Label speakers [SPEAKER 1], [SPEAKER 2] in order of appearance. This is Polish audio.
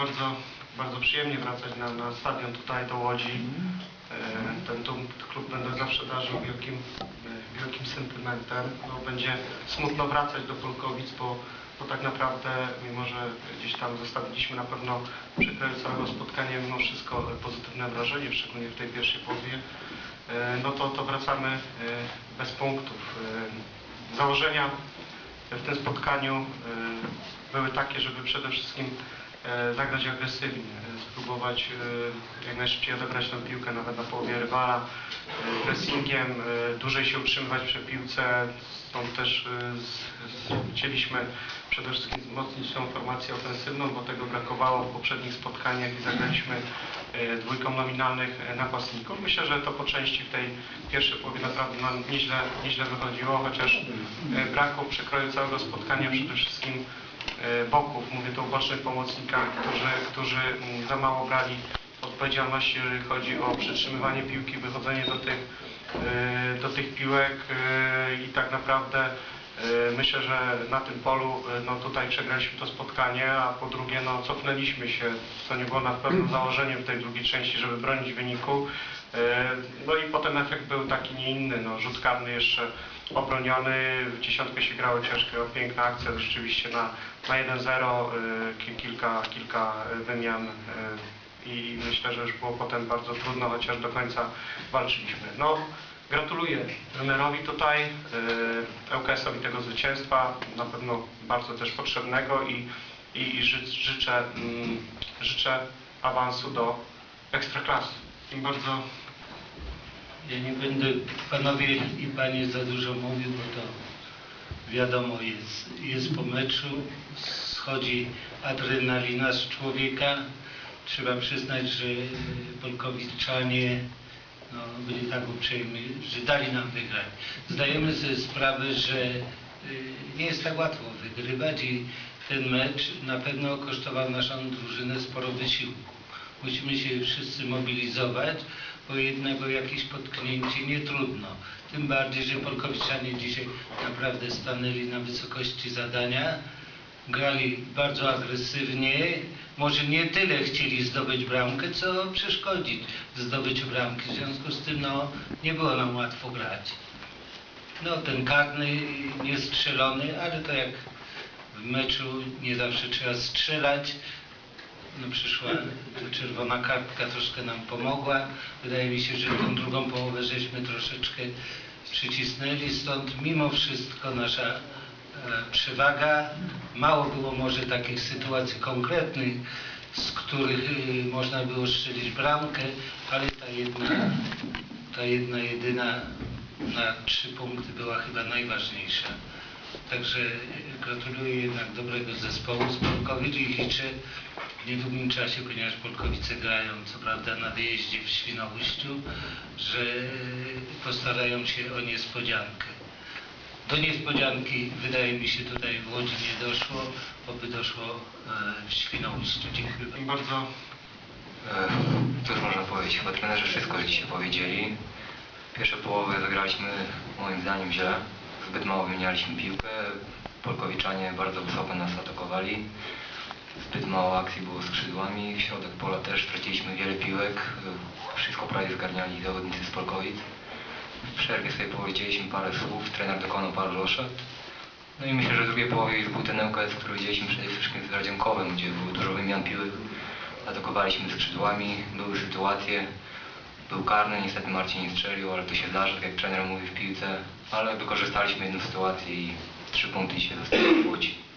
[SPEAKER 1] bardzo, bardzo przyjemnie wracać na, na stadion tutaj do Łodzi. E, Ten tu, klub będę zawsze darzył wielkim, e, wielkim sentymentem. No, będzie smutno wracać do Polkowic, bo, bo tak naprawdę, mimo że gdzieś tam zostawiliśmy na pewno przy kraju całego spotkania mimo wszystko pozytywne wrażenie, szczególnie w tej pierwszej połowie, e, no to, to wracamy e, bez punktów. E, Założenia w tym spotkaniu e, były takie, żeby przede wszystkim e, zagrać agresywnie, e, spróbować e, jak najszybciej odebrać tę piłkę nawet na połowie rywala, e, pressingiem, e, dłużej się utrzymywać przy piłce, stąd też e, chcieliśmy przede wszystkim wzmocnić tą formację ofensywną, bo tego brakowało w poprzednich spotkaniach i zagraliśmy e, dwójką nominalnych e, napastników. Myślę, że to po części w tej pierwszej połowie naprawdę nam nieźle, nieźle wychodziło, chociaż e, brakło przekroju całego spotkania przede wszystkim e, boków, mówię tu o bocznych pomocnikach, którzy, którzy mm, za mało brali odpowiedzialności, jeżeli chodzi o przytrzymywanie piłki, wychodzenie do tych, e, do tych piłek e, i tak naprawdę e, myślę, że na tym polu e, no tutaj przegraliśmy to spotkanie, a po drugie no cofnęliśmy się, co nie było na pewno założeniem tej drugiej części, żeby bronić wyniku. E, No i potem efekt był taki nie inny, no rzut karny jeszcze obroniony, w dziesiątkę się grało ciężko, piękna akcja rzeczywiście na, na 1-0, y, ki- kilka, kilka wymian y, i myślę, że już było potem bardzo trudno, chociaż do końca walczyliśmy. No, gratuluję trenerowi tutaj, ŁKS-owi tego zwycięstwa, na pewno bardzo też potrzebnego i, i, i ży, życzę, mm, życzę awansu do Ekstraklasy. I bardzo
[SPEAKER 2] Ja nie będę panowie i panie za dużo mówił, bo to wiadomo jest, jest po meczu, schodzi adrenalina z człowieka. Trzeba przyznać, że Polkowiczanie no, byli tak uprzejmi, że dali nam wygrać. Zdajemy sobie sprawę, że y, nie jest tak łatwo wygrywać i ten mecz na pewno kosztował naszą drużynę sporo wysiłku. Musimy się wszyscy mobilizować, bo jednego jakieś potknięcie nie trudno. Tym bardziej, że Polkowiczanie dzisiaj naprawdę stanęli na wysokości zadania, grali bardzo agresywnie, może nie tyle chcieli zdobyć bramkę, co przeszkodzić w zdobyciu bramki. W związku z tym no, nie było nam łatwo grać. No ten karny nie strzelony, ale to jak w meczu nie zawsze trzeba strzelać. No przyszła czerwona kartka, troszkę nam pomogła. Wydaje mi się, że tą drugą połowę żeśmy troszeczkę przycisnęli, stąd mimo wszystko nasza e, przewaga. Mało było może takich sytuacji konkretnych, z których y, można było strzelić bramkę, ale ta jedna, ta jedna jedyna na trzy punkty była chyba najważniejsza. Także gratuluję jednak dobrego zespołu z Polkowic i liczę w niedługim czasie, ponieważ Polkowice grają co prawda na wyjeździe w Świnoujściu, że postarają się o niespodziankę. Do niespodzianki wydaje mi się tutaj w Łodzi nie doszło, oby doszło e, w Świnoujściu. Dziękuję bardzo.
[SPEAKER 3] E, Cóż można powiedzieć, chyba trenerzy wszystko dzisiaj powiedzieli. Pierwsze połowy zagraliśmy moim zdaniem źle. Zbyt mało wymienialiśmy piłkę. Polkowiczanie bardzo wysoko nas atakowali. Zbyt mało akcji było skrzydłami. W środek pola też straciliśmy wiele piłek. Wszystko prawie zgarniali zawodnicy z Polkowic. W przerwie sobie powiedzieliśmy parę słów, trener dokonał paru roszad. No i myślę, że w drugiej połowie już był ten ŁKS, który widzieliśmy przede wszystkim z Radziemkowem, gdzie było dużo wymian piłek. Atakowaliśmy skrzydłami, były sytuacje, był karny, niestety Marcin nie strzelił, ale to się zdarza, tak jak trener mówi w piłce, ale wykorzystaliśmy jedną sytuację i trzy punkty się zostały w Łodzi.